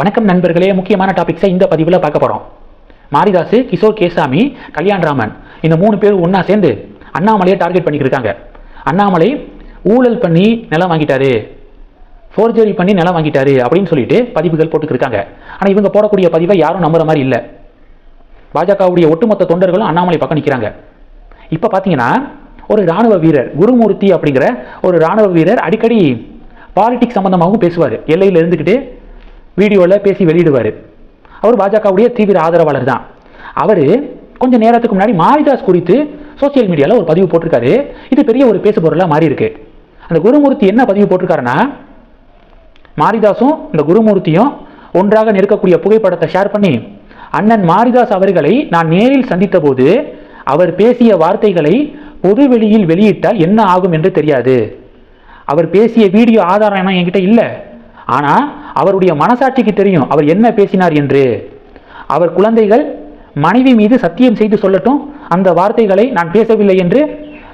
வணக்கம் நண்பர்களே முக்கியமான டாபிக்ஸை இந்த பதிவில் பார்க்க போகிறோம் மாரிதாஸ் கிஷோர் கேசாமி கல்யாண்ராமன் இந்த மூணு பேர் ஒன்றா சேர்ந்து அண்ணாமலையை டார்கெட் பண்ணிக்கிருக்காங்க. அண்ணாமலை ஊழல் பண்ணி நிலம் வாங்கிட்டாரு ஃபோர்ஜரி பண்ணி நிலம் வாங்கிட்டாரு அப்படின்னு சொல்லிட்டு பதிவுகள் போட்டுக்கிருக்காங்க. ஆனால் இவங்க போடக்கூடிய பதிவை யாரும் நம்புற மாதிரி இல்லை. பாஜகவுடைய ஒட்டுமொத்த தொண்டர்களும் அண்ணாமலை பக்கம் நிற்கிறாங்க இப்போ பார்த்தீங்கன்னா ஒரு ராணுவ வீரர் குருமூர்த்தி அப்படிங்கிற ஒரு ராணுவ வீரர் அடிக்கடி பாலிடிக்ஸ் சம்பந்தமாகவும் பேசுவார். எல்லையில் இருந்துக்கிட்டு வீடியோவில் பேசி வெளியிடுவார். அவர் பாஜகவுடைய தீவிர ஆதரவாளர் தான் அவர் கொஞ்ச நேரத்துக்கு முன்னாடி மாரிதாஸ் குறித்து சோசியல் மீடியாவில் ஒரு பதிவு போட்டிருக்காரு. இது பெரிய ஒரு பேசு பொருளாக மாறி இருக்கு அந்த குருமூர்த்தி என்ன பதிவு போட்டிருக்காருன்னா மாரிதாஸும் இந்த குருமூர்த்தியும் ஒன்றாக நிற்கக்கூடிய புகைப்படத்தை ஷேர் பண்ணி அண்ணன் மாரிதாஸ் அவர்களை நான் நேரில் சந்தித்த போது அவர் பேசிய வார்த்தைகளை பொதுவெளியில் வெளியிட்டால் என்ன ஆகும் என்று தெரியாது. அவர் பேசிய வீடியோ ஆதாரம் என்கிட்ட இல்லை. ஆனால் அவருடைய மனசாட்சிக்கு தெரியும் அவர் என்ன பேசினார் என்று. அவர் குழந்தைகள் மனைவி மீது சத்தியம் செய்து சொல்லட்டும் அந்த வார்த்தைகளை நான் பேசவில்லை என்று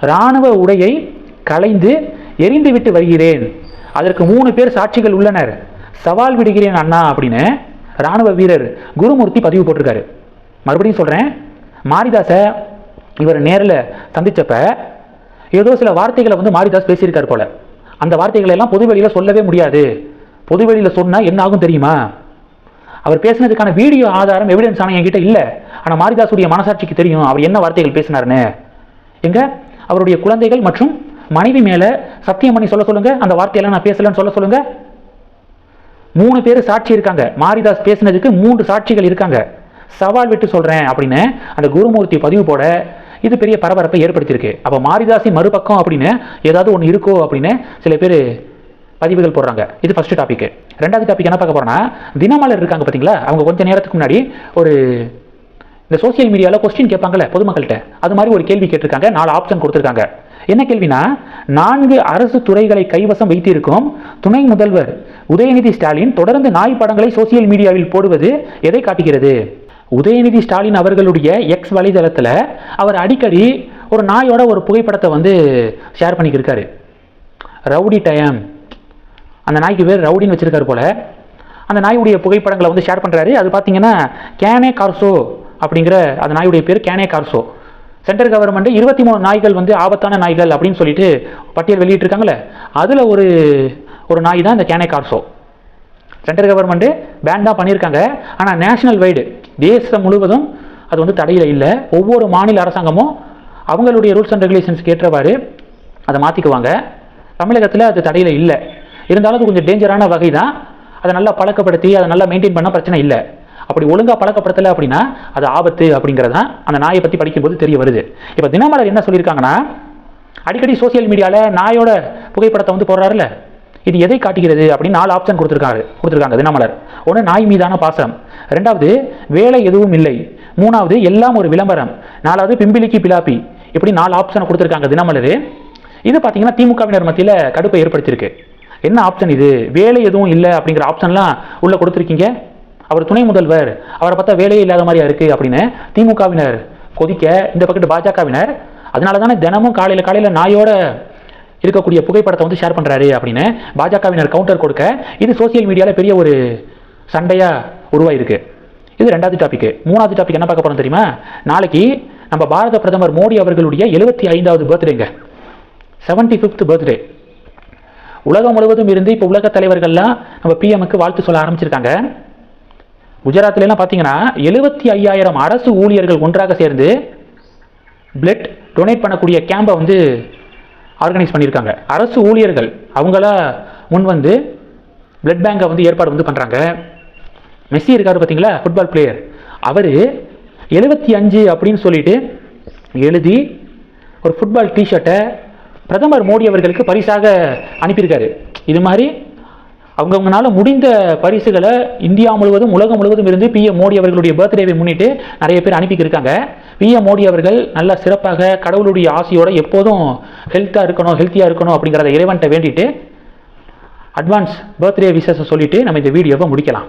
இராணுவ உடையை களைந்து எரிந்துவிட்டு வருகிறேன். அதற்கு மூணு பேர் சாட்சிகள் உள்ளனர். சவால் விடுகிறேன் அண்ணா அப்படின்னு ராணுவ வீரர் குருமூர்த்தி பதிவு போட்டிருக்காரு. மறுபடியும் சொல்கிறேன் மாரிதாஸை இவர் நேரில் சந்தித்தப்ப ஏதோ சில வார்த்தைகளை வந்து மாரிதாஸ் பேசியிருக்கார் போல. அந்த வார்த்தைகளை எல்லாம் பொதுவெளியில் சொல்லவே முடியாது. பொதுவெளியில் சொன்னால் என்ன ஆகும் தெரியுமா? அவர் பேசினதுக்கான வீடியோ ஆதாரம் எவிடன்ஸ் ஆனால் என்கிட்ட இல்லை. ஆனால் மாரிதாசுடைய மனசாட்சிக்கு தெரியும். அவர் என்ன வார்த்தைகள் பேசினார்னு எங்க? அவருடைய குழந்தைகள் மற்றும் மனைவி மேலே சத்தியம் பண்ணி சொல்ல சொல்லுங்க. அந்த வார்த்தையெல்லாம் நான் பேசலன்னு சொல்ல சொல்லுங்க. மூணு பேர் சாட்சி இருக்காங்க. மாரிதாஸ் பேசினதுக்கு மூன்று சாட்சிகள் இருக்காங்க. சவால் விட்டு சொல்கிறேன் அப்படின்னு அந்த குருமூர்த்தி பதிவு போட இது பெரிய பரபரப்பை ஏற்படுத்தியிருக்கு. அப்போ மாரிதாசின் மறுபக்கம் அப்படின்னு ஏதாவது ஒன்று இருக்கோ அப்படின்னு சில பேர் பதிவுகள் போடுறாங்க. இது ஃபர்ஸ்ட் டாபிக் ரெண்டாவது டாபிக் என்ன பார்க்க போறோம்னா தினமலர் இருக்காங்க பார்த்தீங்களா அவங்க கொஞ்ச நேரத்துக்கு முன்னாடி ஒரு இந்த சோஷியல் மீடியாவில் கொஸ்டின் கேட்பாங்கல்ல பொதுமக்கள்கிட்ட. அது மாதிரி ஒரு கேள்வி கேட்டிருக்காங்க நாலு ஆப்ஷன் கொடுத்துருக்காங்க. என்ன கேள்வினா நான்கு அரசு துறைகளை கைவசம் வைத்திருக்கும் துணை முதல்வர் உதயநிதி ஸ்டாலின் தொடர்ந்து நாய் படங்களை சோசியல் மீடியாவில் போடுவது எதை காட்டுகிறது? உதயநிதி ஸ்டாலின் அவர்களுடைய எக்ஸ் வலைதளத்தில் அவர் அடிக்கடி ஒரு நாயோட ஒரு புகைப்படத்தை வந்து ஷேர் பண்ணிக்கிருக்காரு. ரவுடி டயம் அந்த நாய்க்கு பேர் ரவுடின்னு வச்சிருக்காரு போல. அந்த நாயுடைய புகைப்படங்களை வந்து ஷேர் பண்ணுறாரு அது பார்த்தீங்கன்னா கேனே கார்சோ அப்படிங்கிற அந்த நாயுடைய பேர் கேனே கார்சோ சென்ட்ரல் கவர்மெண்ட் இருபத்தி மூணு நாய்கள் வந்து ஆபத்தான நாய்கள் அப்படின்னு சொல்லிட்டு பட்டியல் வெளியிட்டிருக்காங்களே அதில் ஒரு ஒரு நாய் தான் இந்த Cane Corso central government ban தான் பண்ணியிருக்காங்க. ஆனால் நேஷனல் வைடு தேசம் முழுவதும் அது வந்து தடையில் இல்லை. ஒவ்வொரு மாநில அரசாங்கமும் அவங்களுடைய ரூல்ஸ் அண்ட் ரெகுலேஷன்ஸ்க்கு ஏற்றவாறு அதை மாற்றிக்குவாங்க தமிழகத்தில் அது தடையில் இல்லை. இருந்தாலும் அது கொஞ்சம் டேஞ்சரான வகை தான் அதை நல்லா பழக்கப்படுத்தி அதை நல்லா மெயின்டைன் பண்ணால் பிரச்சனை இல்லை. அப்படி ஒழுங்காக பழக்கப்படுத்தலை அப்படின்னா அது ஆபத்து அப்படிங்கிறதான் அந்த நாயை பற்றி படிக்கும்போது தெரிய வருது. இப்போ தினமலர் என்ன சொல்லியிருக்காங்கன்னா அடிக்கடி சோஷியல் மீடியாவில் நாயோட புகைப்படத்தை வந்து போடுறாருல இது எதை காட்டுகிறது அப்படின்னு நாலு ஆப்ஷன் கொடுத்துருக்காரு கொடுத்துருக்காங்க தினமலர். ஒன்று நாய் மீதான பாசம். ரெண்டாவது வேலை எதுவும் இல்லை. மூணாவது எல்லாம் ஒரு விளம்பரம். நாலாவது பிம்பிலிக்கு பிலாப்பி இப்படி நாலு ஆப்ஷனை கொடுத்துருக்காங்க தினமலர். இது பார்த்தீங்கன்னா திமுகவினர் மத்தியில் கடுப்பை ஏற்படுத்தியிருக்கு. என்ன ஆப்ஷன் இது? வேலை எதுவும் இல்லை அப்படிங்கிற ஆப்ஷன்லாம் உள்ளே கொடுத்துருக்கீங்க? அவர் துணை முதல்வர். அவரை பார்த்தா வேலையே இல்லாத மாதிரியா இருக்குது அப்படின்னு திமுகவினர் கொதிக்க இந்த பக்கத்து பாஜகவினர். அதனால தானே தினமும் காலையில் காலையில் நாயோட இருக்கக்கூடிய புகைப்படத்தை வந்து ஷேர் பண்ணுறாரு அப்படின்னு பாஜகவினர் கவுண்டர் கொடுக்க இது சோசியல் மீடியாவில் பெரிய ஒரு சண்டையாக உருவாயிருக்கு. இது ரெண்டாவது டாபிக் மூணாவது டாபிக் என்ன பார்க்க போகிறோம் தெரியுமா? நாளைக்கு நம்ம பாரத பிரதமர் மோடி அவர்களுடைய எழுபத்தி ஐந்தாவது பர்த்டேங்க செவன்டி ஃபிஃப்த் பர்த்டே உலகம் முழுவதும் இருந்து இப்போ உலக தலைவர்கள்லாம் நம்ம பிஎம்க்கு வாழ்த்து சொல்ல ஆரம்பிச்சிருக்காங்க. குஜராத்லாம் பார்த்தீங்கன்னா எழுபத்தி ஐயாயிரம் அரசு ஊழியர்கள் ஒன்றாக சேர்ந்து பிளட் டொனேட் பண்ணக்கூடிய கேம்பை வந்து ஆர்கனைஸ் பண்ணியிருக்காங்க அரசு ஊழியர்கள் அவங்களா முன் வந்து பிளட் பேங்கை வந்து ஏற்பாடு வந்து பண்ணுறாங்க மெஸ்ஸி இருக்காரு பார்த்தீங்களா ஃபுட்பால் பிளேயர் அவர் எழுபத்தி அஞ்சு அப்படின்னு சொல்லிட்டு எழுதி ஒரு ஃபுட்பால் டிஷர்ட்டை பிரதமர் மோடி அவர்களுக்கு பரிசாக அனுப்பியிருக்காரு. இது மாதிரி அவங்கவுங்களால முடிந்த பரிசுகளை இந்தியா முழுவதும் உலகம் முழுவதும் இருந்து பிஎம் மோடி அவர்களுடைய பர்த்டேவை முன்னிட்டு நிறைய பேர் அனுப்பிக்கிருக்காங்க. பிஎம் மோடி அவர்கள் நல்லா சிறப்பாக கடவுளுடைய ஆசையோடு எப்போதும் ஹெல்த்தாக இருக்கணும் ஹெல்த்தியாக இருக்கணும் அப்படிங்கிறத இறைவன்ட்ட வேண்டிட்டு அட்வான்ஸ் பர்த்டே விசேஷம் சொல்லிவிட்டு நம்ம இந்த வீடியோவை முடிக்கலாம்.